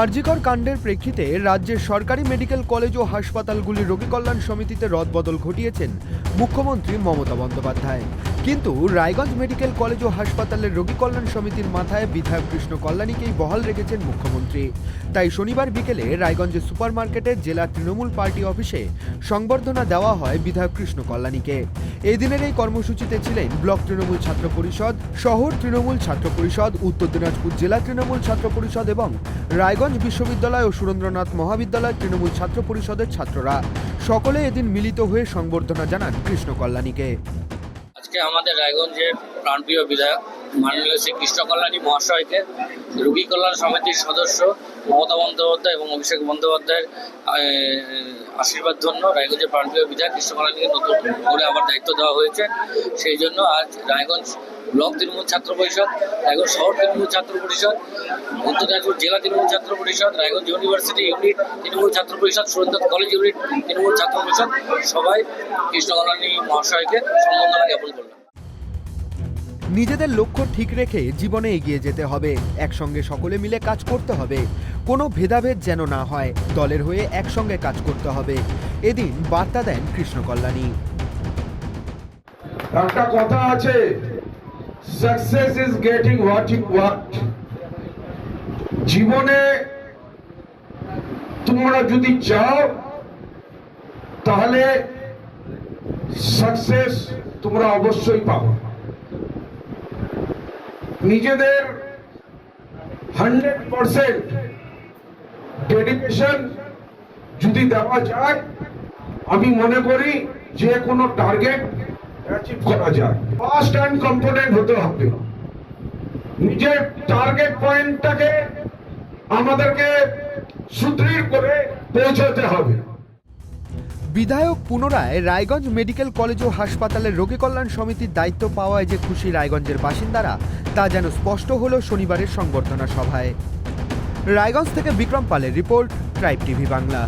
আরজিকর কাণ্ডের প্রেক্ষিতে রাজ্যের সরকারি মেডিকেল কলেজ ও হাসপাতালগুলির রোগী কল্যাণ সমিতিতে রদবদল ঘটিয়েছেন মুখ্যমন্ত্রী মমতা বন্দ্যোপাধ্যায়। কিন্তু রায়গঞ্জ মেডিকেল কলেজ ও হাসপাতালের রোগী কল্যাণ সমিতির মাথায় বিধায়ক কৃষ্ণ কল্যাণীকেই বহাল রেখেছেন মুখ্যমন্ত্রী। তাই শনিবার বিকেলে রায়গঞ্জের সুপারমার্কেটের জেলা তৃণমূল পার্টি অফিসে সংবর্ধনা দেওয়া হয় বিধায়ক কৃষ্ণ কল্যাণীকে। এই দিনের এই কর্মসূচিতে ছিলেন ব্লক তৃণমূল ছাত্র পরিষদ, শহর তৃণমূল ছাত্র পরিষদ, উত্তর দিনাজপুর জেলা তৃণমূল ছাত্র পরিষদ এবং রায়গঞ্জ বিশ্ববিদ্যালয় ও সুরেন্দ্রনাথ মহাবিদ্যালয় তৃণমূল ছাত্র পরিষদের ছাত্ররা। সকলে এদিন মিলিত হয়ে সংবর্ধনা জানান কৃষ্ণ কল্যাণীকে। আজকে আমাদের রায়গঞ্জের প্রাণপ্রিয় বিধায়ক। মাননীয় শ্রী কৃষ্ণ কল্যাণী মহাশয়কে, রোগী কল্যাণ সমিতির সদস্য মমতা বন্দ্যোপাধ্যায় এবং অভিষেক বন্দ্যোপাধ্যায়ের আশীর্বাদ ধন্য, রায়গঞ্জের প্রাণপ্রিয় বিধায়ক কৃষ্ণ কল্যাণীকে নতুন করে আবার দায়িত্ব দেওয়া হয়েছে। সেই জন্য আজ রায়গঞ্জ ব্লক তৃণমূল ছাত্র পরিষদ, রায়গঞ্জ শহর তৃণমূল ছাত্র পরিষদ উত্তর দিনাজপুর জেলা তৃণমূল ছাত্র পরিষদ, রায়গঞ্জ ইউনিভার্সিটি ইউনিট তৃণমূল ছাত্র পরিষদ, সুরেন্দ্রনাথ কলেজ ইউনিট তৃণমূল ছাত্র পরিষদ, সবাই কৃষ্ণ কল্যাণী মহাশয়কে সম্বর্ধনা জ্ঞাপন করলাম। নিজেদের লক্ষ্য ঠিক রেখে জীবনে এগিয়ে যেতে হবে। একসঙ্গে সকলে মিলে কাজ করতে হবে। কোনো ভেদাভেদ যেন না হয়, দলের হয়ে একসঙ্গে কাজ করতে হবে। এদিন বার্তা দেন কৃষ্ণ কল্যাণী। একটা কথা আছে success is getting what you want জীবনে তোমরা যদি চাও, তাহলে সাকসেস তোমরা অবশ্যই পাবে। নিজেদের হান্ড্রেড পারসেন্ট ডেডিকেশন যদি দেওয়া যায়, আমি মনে করি যে কোনো টার্গেট অ্যাচিভ করা যায়। ফাস্ট অ্যান্ড কম্পোনেন্ট হতে হবে। নিজের টার্গেট পয়েন্টটাকে আমাদেরকে সুদৃঢ় করে পৌঁছাতে হবে। বিধায়ক পুনরায় রায়গঞ্জ মেডিকেল কলেজ ও হাসপাতালের রোগী কল্যাণ সমিতির দায়িত্ব পাওয়ায় যে খুশি রায়গঞ্জের বাসিন্দারা, তা যেন স্পষ্ট হল শনিবারের সংবর্ধনা সভায়। রায়গঞ্জ থেকে বিক্রম পালের রিপোর্ট ট্রাইব টিভি বাংলা।